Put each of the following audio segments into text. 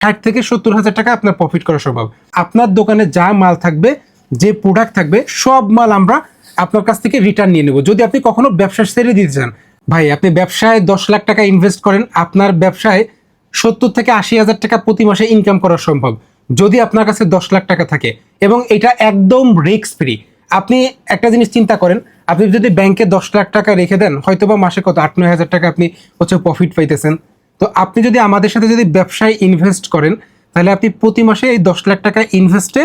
ষাট থেকে সত্তর হাজার টাকা আপনার প্রফিট করা সম্ভব। আপনার দোকানে যা মাল থাকবে, যে প্রোডাক্ট থাকবে, সব মাল আমরা আপনার কাছ থেকে রিটার্ন নিয়ে নেব। যদি আপনি কখনো ব্যবসা ছেড়ে দিতে চান, ভাই, আপনি ব্যবসায় দশ লাখ টাকা ইনভেস্ট করেন, আপনার ব্যবসায় সত্তর থেকে আশি হাজার টাকা প্রতি মাসে ইনকাম করা সম্ভব। যদি আপনার কাছে দশ লাখ টাকা থাকে, এবং এটা একদম রিস্ক ফ্রি আপনি একটা জিনিস চিন্তা করেন, আপনি যদি ব্যাংকে দশ লাখ টাকা রেখে দেন হয়তো বা মাসে কত, আট নয় হাজার টাকা আপনি হচ্ছে প্রফিট পাইতেছেন। তো আপনি যদি আমাদের সাথে যদি ব্যবসায় ইনভেস্ট করেন, তাহলে আপনি প্রতি মাসে এই দশ লাখ টাকা ইনভেস্টে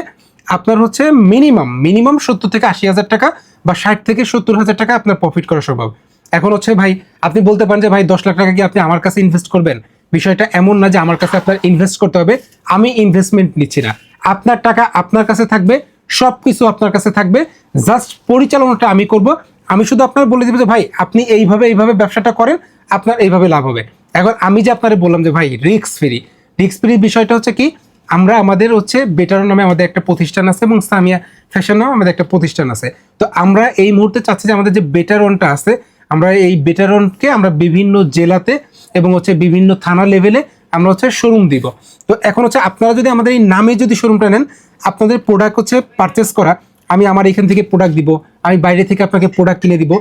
আপনার হচ্ছে মিনিমাম মিনিমাম সত্তর থেকে আশি হাজার টাকা বা ষাট থেকে সত্তর হাজার টাকা আপনার প্রফিট করা সম্ভব। এখন হচ্ছে ভাই, আপনি বলতে পারেন যে ভাই, দশ লাখ টাকা কি আপনি আমার কাছে ইনভেস্ট করবেন? বিষয়টা এমন না যে আমার কাছে আপনার ইনভেস্ট করতে হবে, আমি ইনভেস্টমেন্ট নিচ্ছি না। আপনার টাকা আপনার কাছে থাকবে সব কিছু আপনার কাছে থাকবে জাস্ট পরিচালনাটা আমি করব। আমি শুধু আপনার বলে দেবো যে ভাই, আপনি এইভাবে এইভাবে ব্যবসাটা করেন, আপনার এইভাবে লাভ হবে। এখন আমি যে আপনারে বললাম যে ভাই রিক্স ফ্রি রিক্স ফ্রি বিষয়টা হচ্ছে কি, আমরা আমাদের হচ্ছে বেটার নামে আমাদের একটা প্রতিষ্ঠান আছে এবং সামিয়া ফ্যাশন নামে আমাদের একটা প্রতিষ্ঠান আছে। তো আমরা এই মুহূর্তে চাচ্ছি যে আমাদের যে বেটার ওয়ানটা আছে, আমরা এই বেটার ওয়ানকে আমরা বিভিন্ন জেলাতে এবং হচ্ছে বিভিন্ন থানা লেভেলে আমরা হচ্ছে শোরুম দিব। তো এখন হচ্ছে আপনারা যদি আমাদের এই নামে যদি শোরুমটা নেন, আপনাদের প্রোডাক্ট হচ্ছে পারচেস করা, আমি আমার এখান থেকে প্রোডাক্ট দিব, আমি বাইরে থেকে আপনাকে প্রোডাক্ট কিনে দিব।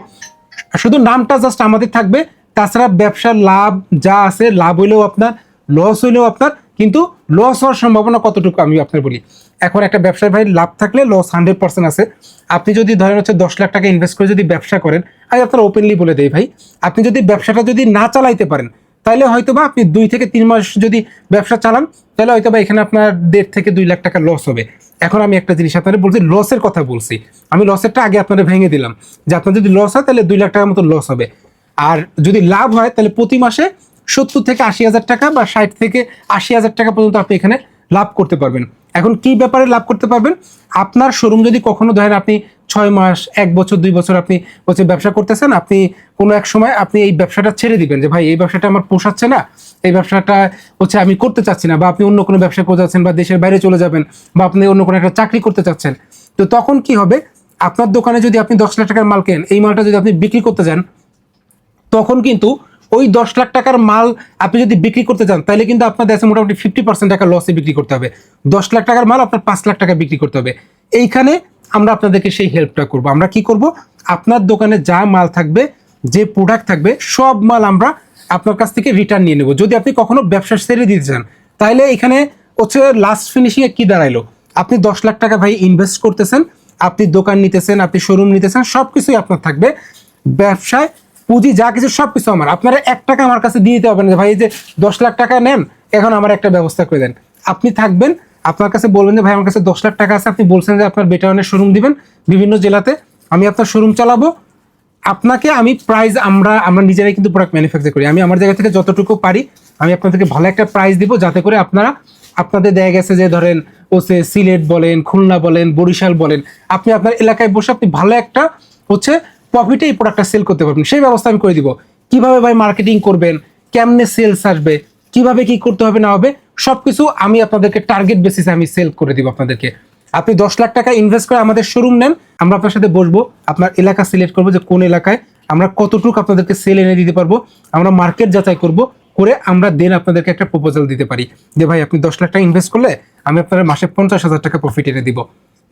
শুধু নামটা জাস্ট আমাদের থাকবে তাছাড়া ব্যবসার লাভ যা আছে, লাভ হইলেও আপনার লস হইলেও আপনার, কিন্তু লস হওয়ার সম্ভাবনা কতটুকু আমি আপনার বলি। এখন একটা ব্যবসায় ভাই, লাভ থাকলে লস হান্ড্রেড পার্সেন্ট আছে। আপনি যদি ধরেন হচ্ছে দশ লাখ টাকা ইনভেস্ট করে যদি ব্যবসা করেন, আমি আপনার ওপেনলি বলে দেই ভাই, আপনি যদি ব্যবসাটা যদি না চালাইতে পারেন, তাহলে হয়তো বা আপনি দুই থেকে তিন মাস যদি ব্যবসা চালান, তাহলে হয়তো বা এখানে আপনার দেড় থেকে দুই লাখ টাকা লস হবে। এখন আমি একটা জিনিস আপনাদের বলছি লসের কথা বলছি। আমি লসেরটা আগে আপনাদের ভেঙে দিলাম, যে আপনার যদি লস হয়, তাহলে দুই লাখ টাকার মতো লস হবে। আর যদি লাভ হয়, তাহলে প্রতি মাসে সত্তর থেকে আশি হাজার টাকা বা ষাট থেকে আশি হাজার টাকা পর্যন্ত আপনি এখানে লাভ করতে পারবেন। এখন কি ব্যাপারে লাভ করতে পারবেন? আপনার শোরুম যদি কখনো ধরেন আপনি ছয় মাস, এক বছর, দুই বছর আপনি হচ্ছে ব্যবসা করতেছেন, আপনি কোনো এক সময় আপনি এই ব্যবসাটা ছেড়ে দিবেন যে, ভাই, এই ব্যবসাটা আমার পোষাচ্ছে না। এই ব্যবসাটা হচ্ছে আমি করতে চাচ্ছি না। বা আপনি অন্য কোনো ব্যবসা করে যাচ্ছেন বা দেশের বাইরে চলে যাবেন বা আপনি অন্য কোনো একটা চাকরি করতে চাচ্ছেন। তো তখন কি হবে? আপনার দোকানে যদি আপনি দশ লাখ টাকার মাল কেন এই মালটা যদি আপনি বিক্রি করতে যান তখন কিন্তু ওই দশ লাখ টাকার মাল আপনি যদি বিক্রি করতে চান, তাহলে কিন্তু আপনার দেশে মোটামুটি ফিফটি পার্সেন্ট টাকা লসে বিক্রি করতে হবে। দশ লাখ টাকার মাল আপনার পাঁচ লাখ টাকা বিক্রি করতে হবে। এইখানে আমরা আপনাদেরকে সেই হেল্পটা করব। আমরা কি করব? আপনার দোকানে যা মাল থাকবে, যে প্রোডাক্ট থাকবে, সব মাল আমরা আপনার কাছ থেকে রিটার্ন নিয়ে নেব। যদি আপনি কখনো ব্যবসা ছেড়ে দিতে চান, তাহলে এখানে হচ্ছে লাস্ট ফিনিশিংয়ে কি দাঁড়াইলো? আপনি দশ লাখ টাকা ভাই ইনভেস্ট করতেছেন, আপনি দোকান নিতেছেন, আপনি শোরুম নিতেছেন সব কিছুই আপনার থাকবে। ব্যবসায় পুঁজি যা কিছু সব কিছু আমার। আপনারা এক টাকা আমার কাছে দিয়ে দিতে হবে না। ভাই, এই যে দশ লাখ টাকা নেন, এখন আমার একটা ব্যবস্থা করে দেন। আপনি থাকবেন, আপনার কাছে বলবেন যে, ভাই, আমার কাছে দশ লাখ টাকা আছে। আপনি বলছেন যে, আপনার বেটারনের শোরুম দিবেন, বিভিন্ন জেলাতে আমি আপনার শোরুম চালাবো। আপনাকে আমি প্রাইস আমরা আমরা নিজেরাই কিন্তু প্রোডাক্ট ম্যানুফ্যাকচার করি। আমি আমার জায়গা থেকে যতটুকু পারি, আমি আপনাদেরকে ভালো একটা প্রাইস দিব, যাতে করে আপনারা, আপনাদের দেখা গেছে যে, ধরেন, হচ্ছে সিলেট বলেন, খুলনা বলেন, বরিশাল বলেন, আপনি আপনার এলাকায় বসে আপনি ভালো একটা, হচ্ছে প্রফিটে এই প্রোডাক্টটা সেল করতে পারবেন। সেই ব্যবস্থা আমি করে দিব। কীভাবে ভাই মার্কেটিং করবেন? কেমনে সেলস আসবে? কীভাবে কি করতে হবে, না হবে? সবকিছু আমি আপনাদেরকে টার্গেট বেসিসে আমি সেল করে দিব আপনাদেরকে। আপনি দশ লাখ টাকা ইনভেস্ট করে আমাদের শোরুম নেন, আমরা আপনার সাথে বসবো, আপনার এলাকা সিলেক্ট করব যে কোন এলাকায় আমরা কতটুকু আপনাদেরকে সেল এনে দিতে পারব, আমরা মার্কেট যাচাই করব, করে আমরা দেন আপনাদেরকে একটা প্রপোজাল দিতে পারি। যে ভাই, আপনি দশ লাখ টাকা ইনভেস্ট করলে আমি আপনার মাসে পঞ্চাশ হাজার টাকা প্রফিট এনে দিব।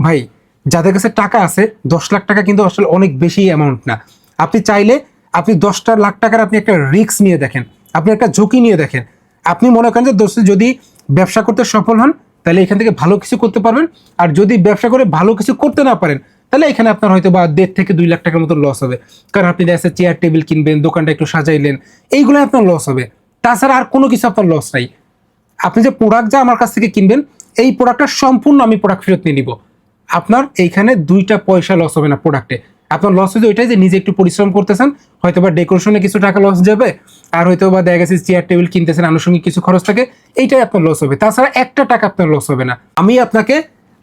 ভাই যাদের কাছে টাকা আছে, দশ লাখ টাকা কিন্তু আসলে অনেক বেশি অ্যামাউন্ট না। আপনি চাইলে আপনি দশটা লাখ টাকার আপনি একটা রিস্ক নিয়ে দেখেন, আপনি একটা ঝুঁকি নিয়ে দেখেন। আপনি মনে করেন যে দোস্ত যদি ব্যবসা করতে সফল হন, তাহলে এখান থেকে ভালো কিছু করতে পারবেন। আর যদি ব্যবসা করে ভালো কিছু করতে না পারেন, তাহলে এখানে আপনার হয়তো বা দেড় থেকে দুই লাখ টাকার মতো লস হবে। কারণ আপনি দেখা চেয়ার টেবিল কিনবেন, দোকানটা একটু সাজাইলেন, এইগুলো আপনার লস হবে। তাছাড়া আর কোনো কিছু আপনার লস নাই। আপনি যে প্রোডাক্ট যা আমার কাছ থেকে কিনবেন, এই প্রোডাক্টটা সম্পূর্ণ আমি প্রোডাক্ট ফেরত নিয়ে নিব। আপনার এইখানে দুইটা পয়সা লস হবে না প্রোডাক্টে আপনার লস হচ্ছে ওইটাই যে নিজে একটু পরিশ্রম করতেছেন হয়তো বা ডেকোরেশনে কিছু টাকা লস যাবে, আর হয়তো বা দেখা গেছে চেয়ার টেবিল কিনতেছেন, আনুষঙ্গিক কিছু খরচ থাকে, এইটাই আপনার লস হবে। তাছাড়া একটা টাকা আপনার লস হবে না। আমি আপনাকে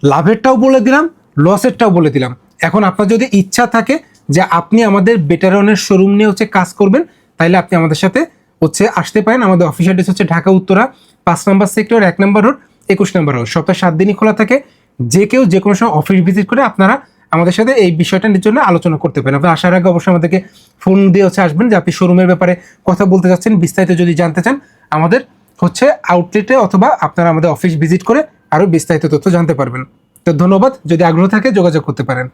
লাভেরটাও বলে দিলাম লসেরটাও বলে দিলাম। এখন আপনার যদি ইচ্ছা থাকে যে আপনি আমাদের বেটারনের শোরুম নিয়ে হচ্ছে কাজ করবেন, তাহলে আপনি আমাদের সাথে হচ্ছে আসতে পারেন। আমাদের অফিস অ্যাড্রেস হচ্ছে ঢাকা, উত্তরা, পাঁচ নম্বর সেক্টর এক নম্বর রোড একুশ নম্বর রোড সপ্তাহে সাত দিনই খোলা থাকে। যে কেউ যে কোনো সময় অফিস ভিজিট করে আপনারা আমাদের সাথে এই বিষয়টার জন্য আলোচনা করতে পারেন। আপনি আসার আগে অবশ্যই আমাদেরকে ফোন দিয়ে হচ্ছে আসবেন যে আপনি শোরুমের ব্যাপারে কথা বলতে চাচ্ছেন, বিস্তারিত যদি জানতে চান, আমাদের হচ্ছে আউটলেটে অথবা আপনারা আমাদের অফিস ভিজিট করে আরও বিস্তারিত তথ্য জানতে পারবেন। তো ধন্যবাদ। যদি আগ্রহ থাকে যোগাযোগ করতে পারেন।